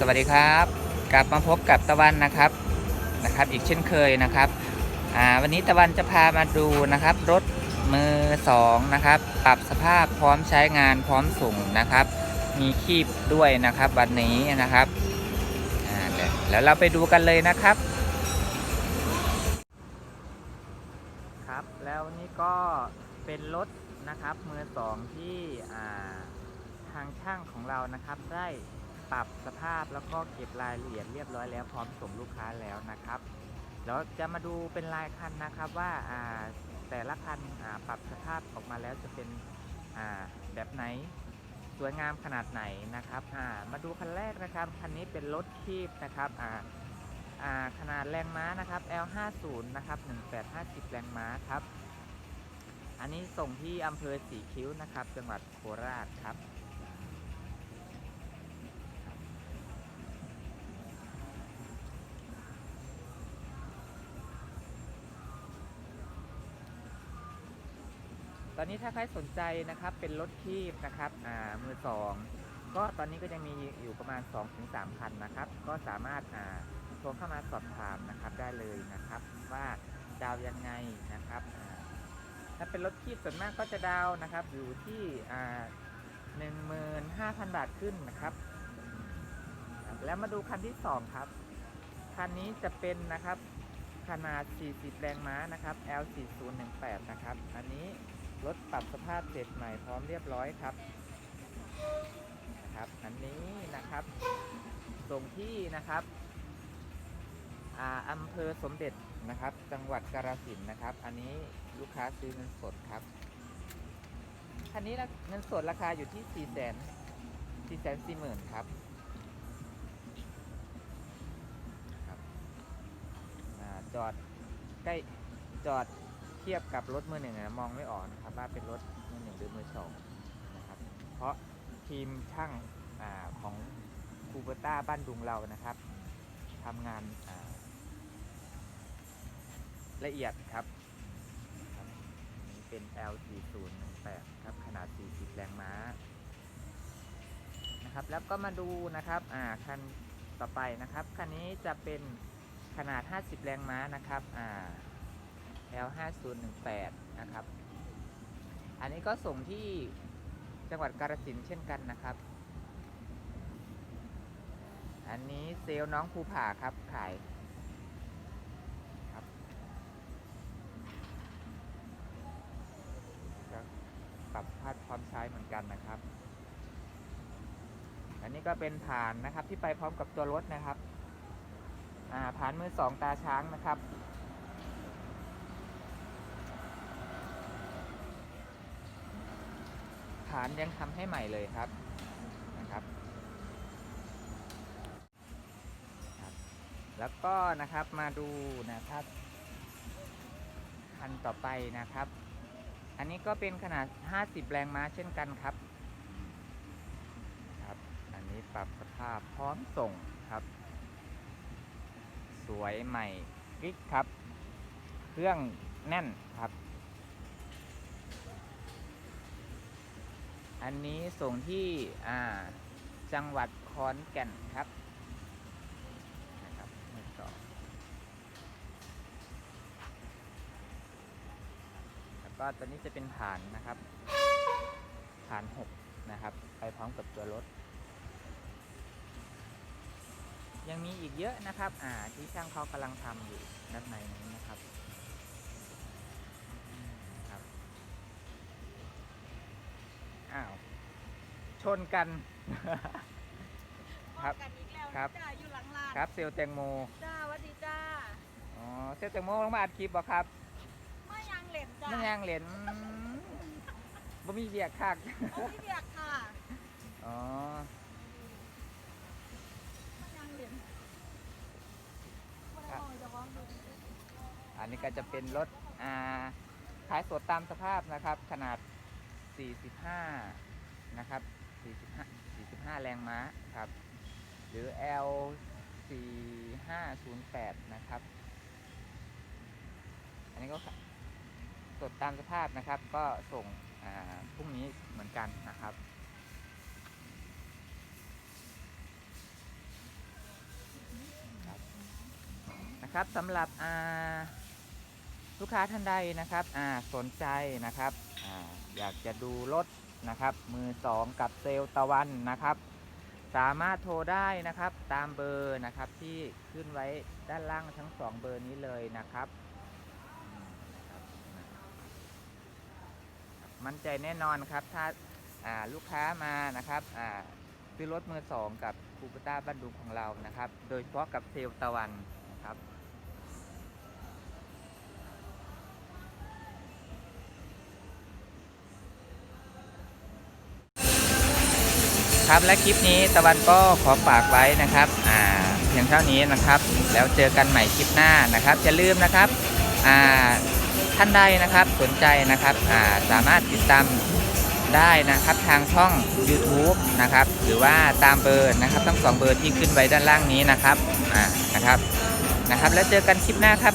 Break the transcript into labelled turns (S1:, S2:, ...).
S1: สวัสดีครับ กลับมาพบกับตะวันนะครับนะครับ อีกเช่นเคยนะครับวันนี้ตะวันจะพามาดูนะครับ รถมือสองนะครับ ปรับสภาพพร้อมใช้งานพร้อมส่งนะครับ มีคีบด้วยนะครับวันนี้นะครับแล้วเราไปดูกันเลยนะครับ ครับแล้วนี่ก็เป็นรถนะครับมือสองที่ทางช่างของเรานะครับได้ ปรับสภาพแล้วก็เก็บรายละเอียดเรียบร้อยแล้วพร้อมส่งลูกค้าแล้วนะครับแล้วจะมาดูเป็นรายคันนะครับว่าแต่ละคันปรับสภาพออกมาแล้วจะเป็นแบบไหนสวยงามขนาดไหนนะครับมาดูคันแรกนะครับคันนี้เป็นรถคีบนะครับขนาดแรงม้านะครับ L50 นะครับ1850 แรงม้าครับ อันนี้ส่งที่อำเภอสีคิ้วนะครับ จังหวัดโคราชครับ ตอนนี้ถ้าใครสนใจนะครับเป็นรถคีบนะครับอ่ามือสองก็ตอนนี้ก็ยังมีอยู่ประมาณ 2-3คันนะครับ ก็สามารถอ่าโทรเข้ามาสอบถามนะครับได้เลยนะครับ ว่าดาวยังไงนะครับอ่าถ้าเป็นรถคีบส่วนมากก็จะดาวนะครับ อยู่ที่อ่า15,000บาทขึ้นนะครับ แล้วมาดูคันที่2ครับ คันนี้จะเป็นนะครับขนาด 40 แรงม้านะครับ L4018 นะครับ อันนี้ รถปรับสภาพเสร็จใหม่พร้อมเรียบร้อยครับนะครับ อันนี้นะครับ ส่งที่นะครับอ่าอำเภอสมเด็จนะครับ จังหวัดกาฬสินนะครับ อันนี้ลูกค้าซื้อเงินสดครับคันนี้นะเงินสดราคาอยู่ที่4 0 0 0 0 0 4 4 0 0 0 0ครับครับอจอดใกล้จอด เทียบกับรถมือหนึ่งอะมองไม่ออกนะครับว่าเป็นรถมือหนึ่งหรือมือสองนะครับเพราะทีมช่างอาของคูเบต้าบ้านดุงเรานะครับทำงานาละเอียดครับครับนี่เป็น L4018 ครับขนาด 40 แรงม้านะครับแล้วก็มาดูนะครับอ่าคันต่อไปนะครับคันนี้จะเป็นขนาด 50 แรงม้านะครับอ่า L5018 นะครับ อันนี้ก็ส่งที่จังหวัดกาฬสินธุ์เช่นกันนะครับ อันนี้เซลล์น้องภูผาครับ ขายครับปรับพาดความใช้เหมือนกันนะครับ อันนี้ก็เป็นฐานนะครับที่ไปพร้อมกับตัวรถนะครับ อ่าฐานมือสองตาช้างนะครับ ฐานยังทำให้ใหม่เลยครับนะครับ แล้วก็นะครับมาดูนะครับคันต่อไปนะครับ อันนี้ก็เป็นขนาด 50 แรงม้าเช่นกันครับครับ อันนี้ปรับสภาพพร้อมส่งครับ สวยใหม่กริ๊กครับ เครื่องแน่นครับ อันนี้ส่งที่อ่าจังหวัดขอนแก่นครับนะครับมือสองแล้วก็ตัวนี้จะเป็นฐานนะครับฐานหกนะครับ ไปพร้อมกับตัวรถ ยังมีอีกเยอะนะครับ อ่าที่ช่างเขากำลังทำอยู่ด้านในนี้นะครับ นกัน ครับ
S2: กันอีกแล้ว
S1: ครับ
S2: จ้าอยู่หลังร้าน
S1: ครับเซลลแตงโม
S2: จ้าหวัสดีจ้า
S1: อ๋อ เซลลแตงโมลงมาอัดคลิปบ่ครับ
S2: ไม่ยังเหล่นจ้า
S1: ไม่ยังเหรียญอืมบ่มีเบียกคัก
S2: โอ้พี่เบียกค่ะ
S1: อ๋อ
S2: ไม่ยังเหล่นไม่
S1: ครั
S2: ได้
S1: บ
S2: มองจะมองดู
S1: อันนี้ก็จะเป็นรถอ่าขายสดตามสภาพนะครับ ขนาด 45 นะครับ 45 45 แรงม้าครับ หรือ L 4508 นะครับ อันนี้ก็สรวตามสภาพนะครับ ก็ส่งพรุ่งนี้เหมือนกันนะครับ นะครับสำหรับลูกค้าท่านใดนะครับสนใจนะครับออยากจะดูรถ นะครับ มือสองกับเซลล์ตะวันนะครับ สามารถโทรได้นะครับตามเบอร์นะครับที่ขึ้นไว้ด้านล่างทั้งสองเบอร์นี้เลยนะครับมั่นใจแน่นอนครับถ้าาลูกค้ามานะครับซื้อรถมือสองกับคูปต้าบ้านดุงของเรานะครับ โดยเฉพาะกับเซลล์ตะวัน ครับและคลิปนี้ตะวันก็ขอฝากไว้นะครับอ่าเพียงเท่านี้นะครับ แล้วเจอกันใหม่คลิปหน้านะครับอย่าลืมนะครับอ่าท่านใดนะครับสนใจนะครับอ่าสามารถติดตามได้นะครับทางช่อง YouTube นะครับหรือว่าตามเบอร์นะครับทั้งสองเบอร์ที่ขึ้นไว้ด้านล่างนี้นะครับอ่านะครับนะครับ แล้วเจอกันคลิปหน้าครับ